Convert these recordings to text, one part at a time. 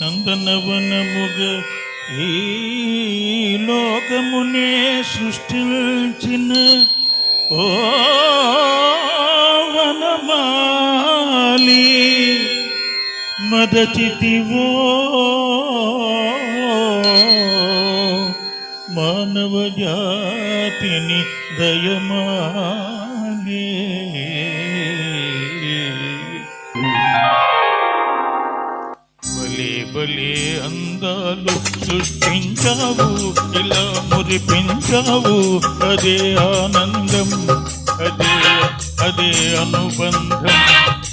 నందనవనముగా ఈ లోకమునే సృష్టించిన ఓ వనమాలి. మదచితివో మానవ జాతిని దయమాలే. బలే అందాలు సృష్టించావు ఇలా మురిపించావు. అదే ఆనందం అదే అదే అనుబంధం.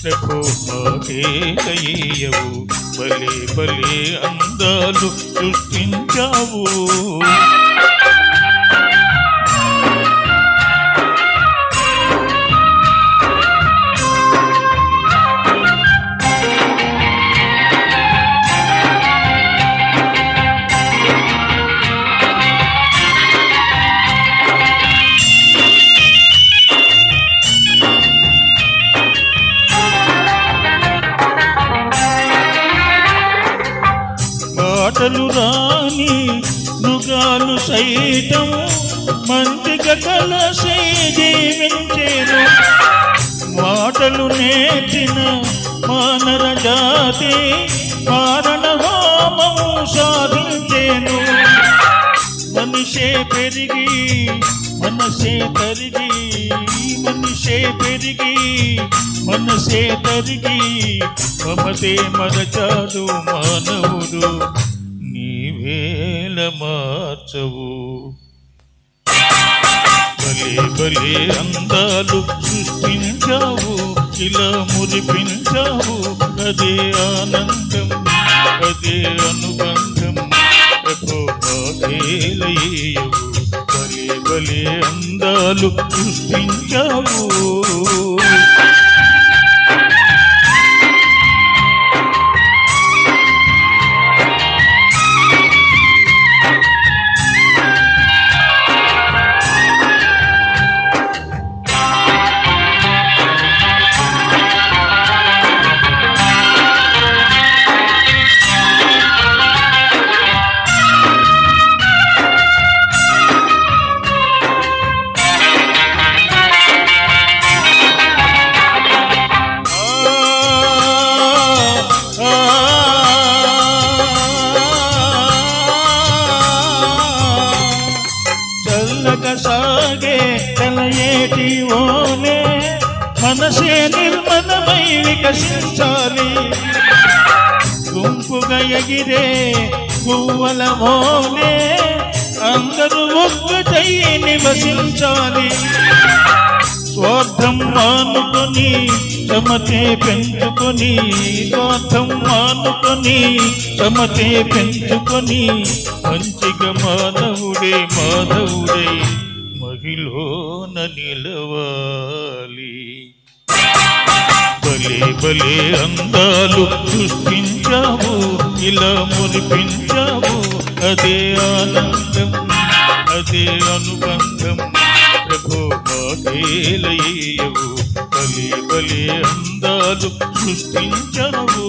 ప్రభు మాకేయవు బలే బలే అందాలు సృష్టించావు. మాటలు రాని మృగాలు సైతం మంచి కలసే జీవించేను. మాటలు నేర్చిన మానర జాతి మారణ హోమము సాధించేను. మనిషే పెరిగి మనసే తరిగి మనిషే పెరిగి మనసే తరిగి మమతే మరచాడు మానవుడు. నీవేల మార్చవు బలే బలే అందాలు సృష్టించావు ఇలా మురిపించావు. అదే ఆనందం అదే అనుబంధం ప్రభోలేయవు బలే బలే అందాలు సృష్టించావు. సాగే తలయేటి ఏటి ఓలే మనసే నిర్మలమై వికసించాలి. గుంపుగా ఎగిరే పువ్వల మోలే అందరూ ఒక్కటై నివసించాలి. స్వార్థం మానుకొని తమతే పెంచుకొని స్వార్థం మానుకొని తమతే పెంచుకొని మంచిగా మానవుడే మాధవుడే మహిళన నిలవాలి. బలే బలే అందాలు సృష్టించావు ఇలా మురిపించావు అదే ఆనందం అదే అనుబంధం. ప్రభు మాకేలయ్యవు బలే అందాలు సృష్టించావు